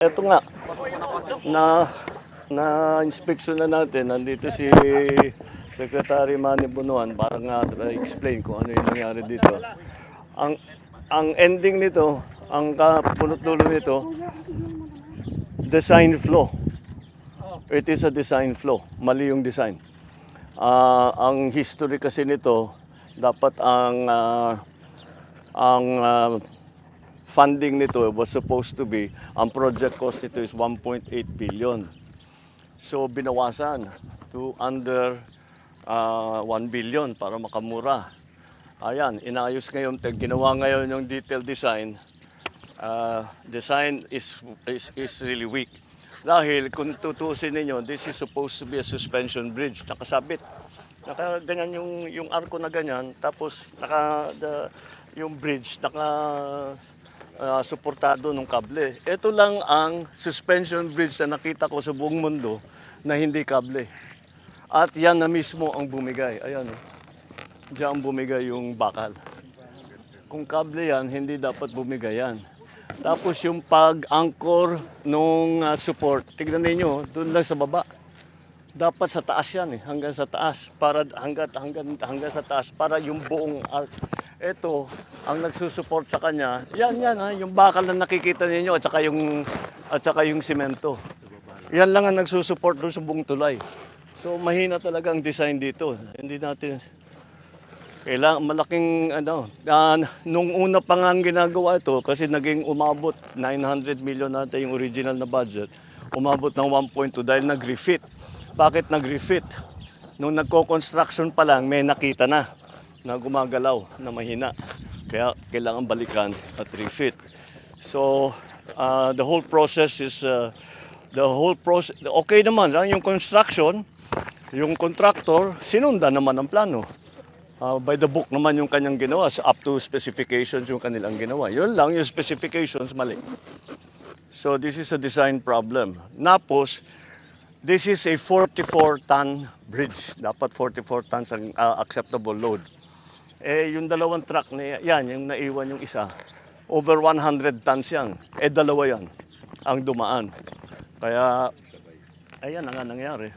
Eto nga, na na inspection na natin. Nandito si Secretary Manny Bunuan para nga explain kung ano yung nangyari dito. Ang ang ending nito, ang kapulot-dulo nito, design flaw. It is a design flaw. Mali yung design. Ah, ang history kasi nito, dapat ang ah, ang ah, funding nito was supposed to be, ang project cost nito is 1.8 billion. So binawasan to under uh, 1 billion para makamura. Ayan, inayos ngayon, ginawa ngayon yung detailed design. Uh, design is, is, is really weak. Dahil kung tutusin ninyo, this is supposed to be a suspension bridge, nakasabit. Naka ganyan yung yung arko na ganyan, tapos naka the, yung bridge naka ah, suportado ng kable. Ito lang ang suspension bridge na nakita ko sa buong mundo na hindi kable. At yan na mismo ang bumigay. Ayan. oh. Diyan bumigay yung bakal. Kung kable yan, hindi dapat bumigay yan. Tapos yung pag-anchor nung ah, support, tignan ninyo, doon lang sa baba. Dapat sa taas yan eh, hanggang sa taas para hanggang hanggang hanggang sa taas para yung buong arc. Ito, ang nagsusupport sa kanya, yan yan ha, yung bakal na nakikita ninyo at saka yung at saka yung semento. Yan lang ang nagsusupport doon sa buong tulay. So mahina talaga ang design dito. Hindi natin kailangan malaking ano, ah, nung una pa nga ang ginagawa ito kasi naging umabot 900 million natin yung original na budget. Umabot ng 1.2 dahil nag-refit. Bakit nag-refit? Nung nagko-construction pa lang may nakita na na gumagalaw na mahina. Kaya kailangan balikan at refit. So ah, the whole process is ah, the whole process okay naman ah, yung construction yung contractor sinundan naman ang plano. Uh, by the book naman yung kanyang ginawa, up to specifications yung kanilang ginawa. Yun lang, yung specifications mali. So this is a design problem. Napos, this is a 44-ton bridge. Dapat 44 tons ang uh, acceptable load. Eh, yung dalawang truck na yan, yung naiwan yung isa, over 100 tons yan. Eh, dalawa yan ang dumaan. Kaya, ayan ang nga nangyari.